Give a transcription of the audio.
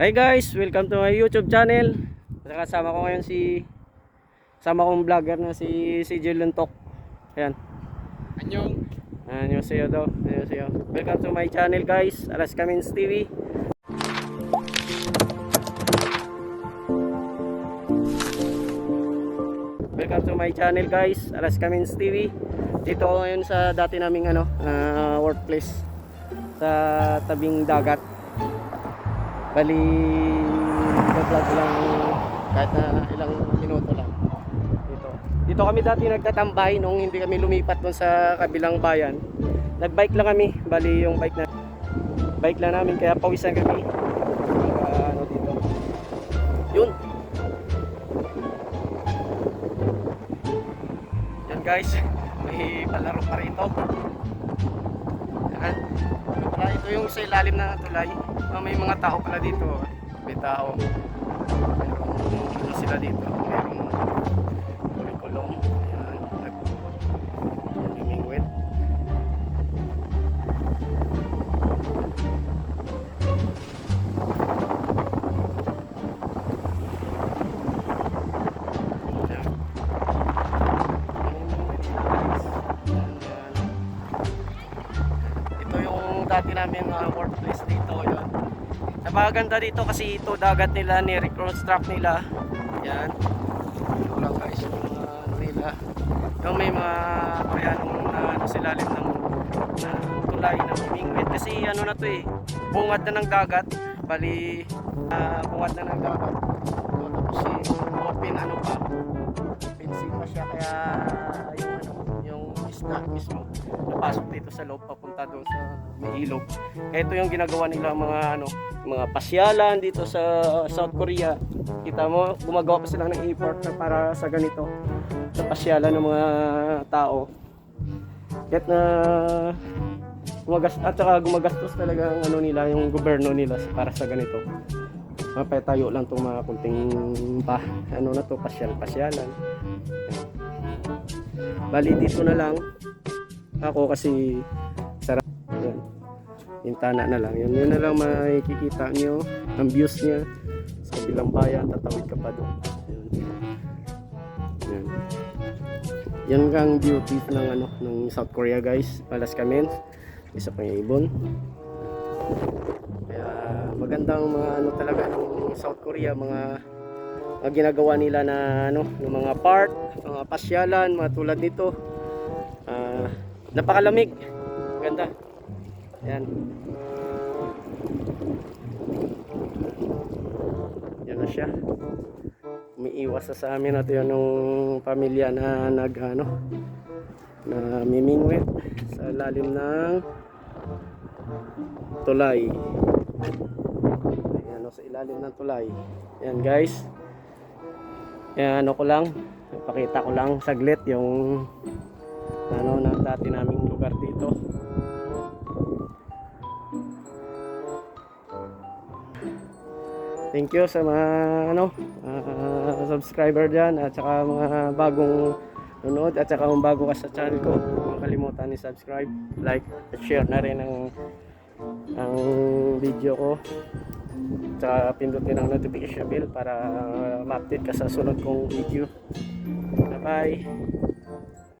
Hi guys, welcome to my YouTube channel. Kasama ko ngayon si sama kong vlogger na si si Jill Luntok. Ayan. Anyong. Annyeonghaseyo daw. Annyeonghaseyo. Welcome to my channel guys, Alas Kamins TV. Welcome to my channel guys, Alas Kamins TV. Dito ako ngayon sa dati naming ano, ah, workplace sa tabing dagat. Bali, vlog lang kahit na ilang minuto lang. Dito. Dito kami dati nagtatambay nung hindi kami lumipat doon sa kabilang bayan. Nagbike lang kami, bali yung bike na bike lang namin kaya pawisan kami. Pagka, ano dito. Yun. Yan guys, may palaro pa rito. Yan. Wala, ito yung sa ilalim na tulay. Ah, may mga tao pala dito. May tao. Merong ano sila dito. Merong dati namin uh, workplace dito yun. Napakaganda dito kasi ito dagat nila ni reconstruct nila. Yan. Ito lang guys yung ano nila. Yung may mga koreanong na ano sa ilalim ng na tulay ng mingwit kasi ano na to eh bungad na ng dagat bali ah, bungad na ng dagat tapos eh, dito sa loob papunta doon sa may ilog. Ito yung ginagawa nila mga ano mga pasyalan dito sa South Korea. Kita mo gumagawa pa sila ng effort na para sa ganito sa pasyalan ng mga tao. Kahit na gumagas at saka gumagastos talaga ang ano nila yung gobyerno nila para sa ganito. Mapatayo lang itong mga kunting pa ano na to pasyal pasyalan bali dito na lang ako kasi sarap. Yan. Pintana na lang. Yun yun na lang makikita nyo ang views niya. Sa kabilang bayan tatawid ka pa doon. Yun. yan. Yan ang beauty ng ano ng South Korea guys. Palas kami isa pang ibon. Kaya magandang mga ano talaga ng South Korea mga mga ginagawa nila na ano ng mga park mga pasyalan mga tulad nito napakalamig. Ganda. Yan yan na siya. Umiiwas sa amin at yun nung pamilya na nag ano na mimingwit sa lalim ng tulay. Ayan o, sa ilalim ng tulay. Yan guys. Yan ano ko lang. Pakita ko lang saglit yung dati naming lugar dito Thank you sa mga ano ah, subscriber diyan at saka mga bagong nanood at saka kung bago ka sa channel ko, huwag kalimutan ni subscribe, like, at share na rin ang ang video ko. Tsaka pindutin ang notification bell para ma-update ka sa sunod kong video. Bye-bye!